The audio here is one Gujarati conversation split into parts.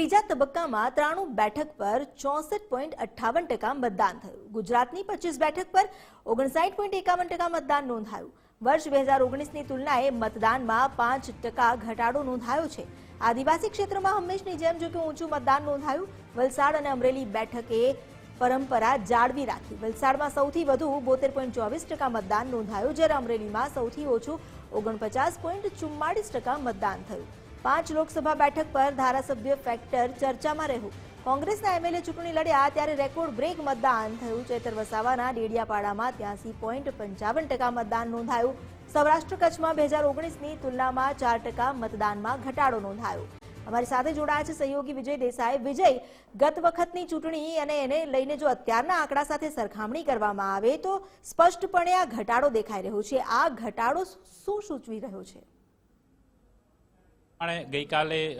ત્રીજા તબક્કામાં ત્રાણું બેઠક પર ચોસઠ પોઈન્ટ અઠ્ઠાવન ટકા મતદાન થયું. ગુજરાતની પચીસ બેઠક પર ઓગણસાઠ પોઈન્ટ એકાવન ટકા મતદાન નોંધાયું. વર્ષ બે હજાર ઓગણીસની તુલનાએ મતદાનમાં પાંચ ટકા ઘટાડો નોંધાયો છે. આદિવાસી ક્ષેત્રમાં હંમેશની જેમ જો કે ઊંચું મતદાન નોંધાયું. વલસાડ અને અમરેલી બેઠકે પરંપરા જાળવી રાખી. વલસાડમાં સૌથી વધુ બોતેર પોઈન્ટ ચોવીસ ટકા મતદાન નોંધાયું, જ્યારે અમરેલીમાં સૌથી ઓછું ઓગણપચાસ પોઈન્ટ ચુમ્માળીસ ટકા મતદાન થયું. પાંચ લોકસભા બેઠક પર ધારાસભ્ય ફેક્ટર ચર્ચામાં રહ્યું. કોંગ્રેસના એમએલએ ચૂંટણી લડ્યા ત્યારે રેકોર્ડ બ્રેક મતદાન થયું. ચેતર વસાવાના ડેડિયાપાડામાં ત્યાંસી પોઈન્ટ પંચાવન ટકા મતદાન નોંધાયું. સૌરાષ્ટ્ર કચ્છમાં બે હજાર ઓગણીસની તુલનામાં ચાર ટકા મતદાનમાં ઘટાડો નોંધાયો. અમારી સાથે જોડાયા છે સહયોગી વિજય દેસાઈ. વિજય, ગત વખતની ચૂંટણી અને એને લઈને જો અત્યારના આંકડા સાથે સરખામણી કરવામાં આવે તો સ્પષ્ટપણે આ ઘટાડો દેખાઈ રહ્યો છે. આ ઘટાડો શું સૂચવી રહ્યો છે? પ્રમાણે ગઈકાલે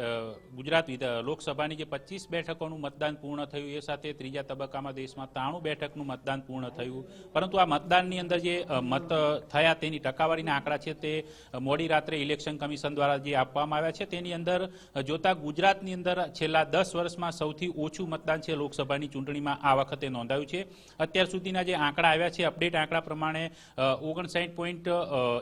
ગુજરાત લોકસભાની જે પચીસ બેઠકોનું મતદાન પૂર્ણ થયું, એ સાથે ત્રીજા તબક્કામાં દેશમાં ત્રાણું બેઠકનું મતદાન પૂર્ણ થયું. પરંતુ આ મતદાનની અંદર જે મત થયા તેની ટકાવારીના આંકડા છે તે મોડી રાત્રે ઇલેક્શન કમિશન દ્વારા જે આપવામાં આવ્યા છે, તેની અંદર જોતા ગુજરાતની અંદર છેલ્લા દસ વર્ષમાં સૌથી ઓછું મતદાન છે લોકસભાની ચૂંટણીમાં આ વખતે નોંધાયું છે. અત્યાર સુધીના જે આંકડા આવ્યા છે, અપડેટ આંકડા પ્રમાણે ઓગણસાઠ પોઈન્ટ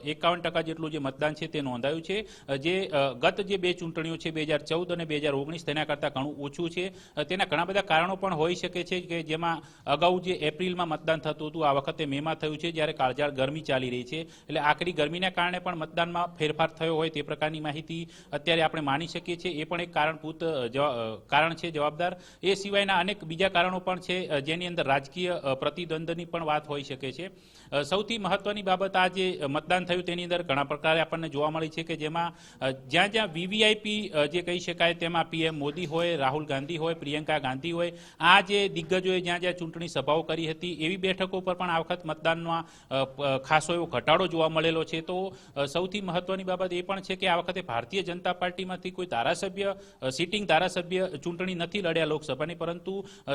એકાવન ટકા જેટલું જે મતદાન છે તે નોંધાયું છે. જે ગત જે બે ચૂંટણીઓ છે, બે હજાર ચૌદ અને બે હજાર ઓગણીસ, તેના કરતાં ઘણું ઓછું છે. તેના ઘણા બધા કારણો પણ હોઈ શકે છે કે જેમાં અગાઉ જે એપ્રિલમાં મતદાન થતું હતું, આ વખતે મેમાં થયું છે, જ્યારે કાળઝાળ ગરમી ચાલી રહી છે. એટલે આકરી ગરમીના કારણે પણ મતદાનમાં ફેરફાર થયો હોય તે પ્રકારની માહિતી અત્યારે આપણે માની શકીએ છીએ. એ પણ એક કારણભૂત કારણ છે, જવાબદાર. એ સિવાયના અનેક બીજા કારણો પણ છે જેની અંદર રાજકીય પ્રતિદ્વંદની પણ વાત હોઈ શકે છે. સૌથી મહત્વની બાબત આ જે મતદાન થયું તેની અંદર ઘણા પ્રકારે આપણને જોવા મળી છે કે જેમાં જ્યાં જ્યાં વીવીઆઈપી જે કહી શકાય તેમાં પીએમ મોદી હોય, રાહુલ ગાંધી હોય, પ્રિયંકા ગાંધી હોય, આ જે દિગ્ગજોએ જ્યાં જ્યાં ચૂંટણી સભાઓ કરી હતી, એવી બેઠકો પર પણ આ વખત મતદાનમાં ખાસો એવો ઘટાડો જોવા મળેલો છે. તો સૌથી મહત્વની બાબત એ પણ છે કે આ વખતે ભારતીય જનતા પાર્ટીમાંથી કોઈ ધારાસભ્ય સિટિંગ ધારાસભ્ય ચૂંટણી નથી લડ્યા લોકસભાની, પરંતુ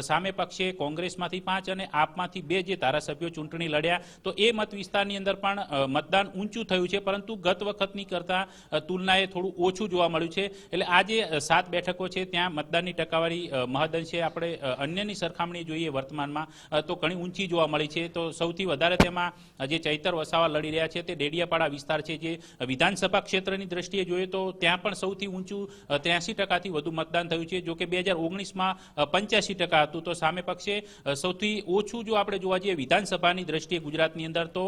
સામે પક્ષે કોંગ્રેસમાંથી પાંચ અને આપમાંથી બે જે ધારાસભ્યો ચૂંટણી લડ્યા, તો એ મત વિસ્તારની અંદર પણ મતદાન ઊંચું થયું છે. પરંતુ ગત વખતની કરતાં તુલનાએ થોડું ઓછું જોવા મળ્યું છે. એટલે આ જે સાત બેઠકો છે, ત્યાં મતદાનની ટકાવારી મહદઅંશે આપણે અન્યની સરખામણી જોઈએ વર્તમાનમાં. તો ઘણી ઊંચી જોવા મળી છે. તો સૌથી વધારે તેમાં જે ચૈતર વસાવા લડી રહ્યા છે તે ડેડિયાપાડા વિસ્તાર છે જે વિધાનસભા ક્ષેત્રની દ્રષ્ટિએ જોઈએ તો ત્યાં પણ સૌથી ઊંચું ત્ર્યાસી ટકાથી વધુ મતદાન થયું છે. જો કે બે હજાર ઓગણીસમાં પંચ્યાસી ટકા હતું. તો સામે પક્ષે સૌથી ઓછું જો આપણે જોવા જઈએ વિધાનસભાની દ્રષ્ટિએ ગુજરાતની અંદર, તો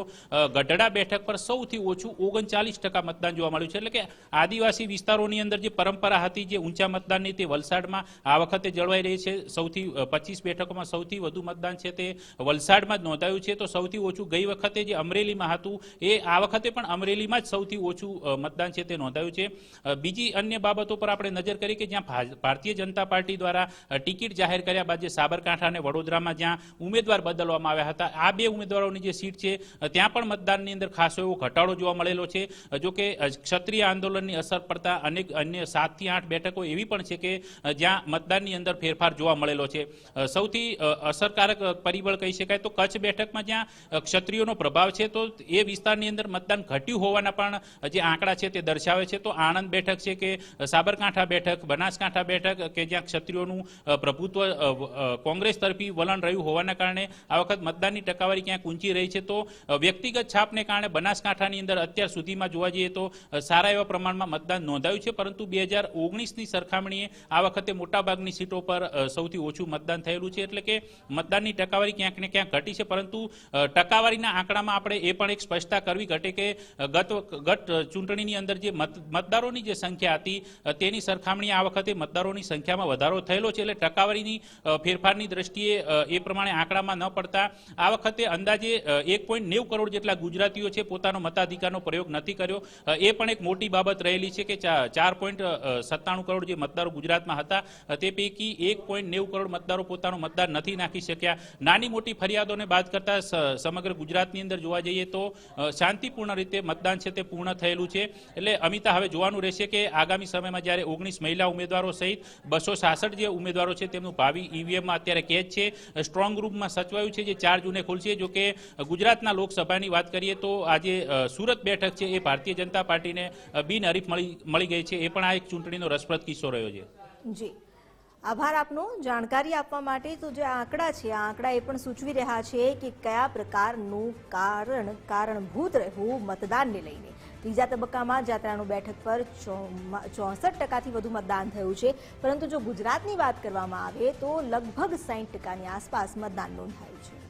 ગઢડા બેઠક પર સૌથી ઓછું ઓગણચાલીસ ટકા મતદાન જોવા મળ્યું છે. એટલે કે આદિવાસી વિસ્તારોની અંદર જે પરંપરા હતી જે ઊંચા મતદાનની તે વલસાડમાં આ વખતે જળવાઈ રહી છે. સૌથી પચીસ બેઠકોમાં સૌથી વધુ મતદાન છે તે વલસાડમાં જ નોંધાયું છે. તો સૌથી ઓછું ગઈ વખતે જે અમરેલીમાં હતું એ આ વખતે પણ અમરેલીમાં જ સૌથી ઓછું મતદાન છે તે નોંધાયું છે. બીજી અન્ય બાબતો પર આપણે નજર કરી કે જ્યાં ભારતીય જનતા પાર્ટી દ્વારા ટિકિટ જાહેર કર્યા બાદ જે સાબરકાંઠા અને વડોદરામાં જ્યાં ઉમેદવાર બદલવામાં આવ્યા હતા આ બે ઉમેદવારોની જે સીટ છે ત્યાં પણ મતદાનની અંદર ખાસો એવો ઘટાડો જોવા મળેલો છે. અ, જો કે અ, ક્ષત્રિય આંદોલનની અસર પડતા અનેક અન્ય સાતથી આઠ બેઠકો એવી પણ છે કે જ્યાં મતદાનની અંદર ફેરફાર જોવા મળેલો છે. સૌથી અસરકારક પરિબળ કહી શકાય તો કચ્છ બેઠકમાં જ્યાં ક્ષત્રિયોનો પ્રભાવ છે તો એ વિસ્તારની અંદર મતદાન ઘટ્યું હોવાના પણ જે આંકડા છે તે દર્શાવે છે. તો આણંદ બેઠક છે કે સાબરકાંઠા બેઠક, બનાસકાંઠા બેઠક કે જ્યાં ક્ષત્રિયોનું પ્રભુત્વ કોંગ્રેસ તરફી વલણ રહ્યું હોવાના કારણે આ વખત મતદાનની ટકાવારી ક્યાંક ઊંચી રહી છે તો વ્યક્તિગત છાપને કારણે બનાસકાંઠાની અંદર અત્યાર સુધીમાં જોવા જઈએ તો સારા એવા પ્રમાણમાં મતદાન નોંધાયું છે, પરંતુ બે હજાર ઓગણીસની સરખામણીએ આ વખતે મોટાભાગની સીટો પર સૌથી ઓછું મતદાન થયેલું છે, એટલે કે મતદાનની ટકાવારી ક્યાંક ને ક્યાંક ઘટી છે, પરંતુ ટકાવારીના આંકડામાં આપણે એ પણ એક સ્પષ્ટતા કરવી ઘટે કે ગત ગત ચૂંટણીની અંદર જે મત, મતદારોની જે સંખ્યા હતી તેની સરખામણીએ આ વખતે મતદારોની સંખ્યામાં વધારો થયેલો છે, એટલે ટકાવારીની ફેરફારની દ્રષ્ટિએ એ પ્રમાણે આંકડામાં ન પડતા, આ વખતે અંદાજે એક કરોડ જેટલા ગુજરાતીઓ છે, પોતાનો મતાધિકારનો પ્રયોગ નથી કર્યો એ પણ એક મોટી બાબત રહેલી છે કે ચા- ચાર પોઈન્ટ સત્તાણું કરોડ જે મતદારો ગુજરાતમાં હતા તે પૈકી એક પોઈન્ટ નેવું કરોડ મતદારો પોતાનું મતદાર નથી નાખી શક્યા. નાની મોટી ફરિયાદોને બાદ કરતા સમગ્ર ગુજરાતની અંદર જોવા જઈએ તો શાંતિપૂર્ણ રીતે મતદાન છે તે પૂર્ણ થયેલું છે. એટલે અમિતા, હવે જોવાનું રહેશે કે આગામી સમયમાં જ્યારે ઓગણીસ મહિલા ઉમેદવારો સહિત બસો સાસઠ જે ઉમેદવારો છે તેમનું ભાવિ ઈવીએમમાં અત્યારે કેદ છે. સ્ટ્રોંગ રૂમમાં સચવાયું છે જે ચાર જૂને ખુલશે. જો કે ગુજરાતના લોકસભાની વાત કરીએ તો આજે સુરત બેઠક છે એ ભારતીય જનતા પાર્ટીને બિનહરીફ મળી મળી ગઈ છે, એ પણ આ એક ચૂંટણીનો રસપ્રદ કિસ્સો રહ્યો છે. જી. આભાર આપનો. જાણકારી આપવા માટે તો જે આંકડા છે, આ આંકડા એ પણ સૂચવી રહ્યા છે કે કયા પ્રકારનું કારણ, કારણભૂત રહેવું મતદાનને લઈને. ત્રીજા તબક્કામાં જાત્રાનું બેઠક પર ચોસઠ ટકાથી વધુ મતદાન થયું છે. પરંતુ જો ગુજરાતની વાત કરવામાં આવે તો લગભગ સાહીઠ ટકાની આસપાસ મતદાન નોંધાયું છે.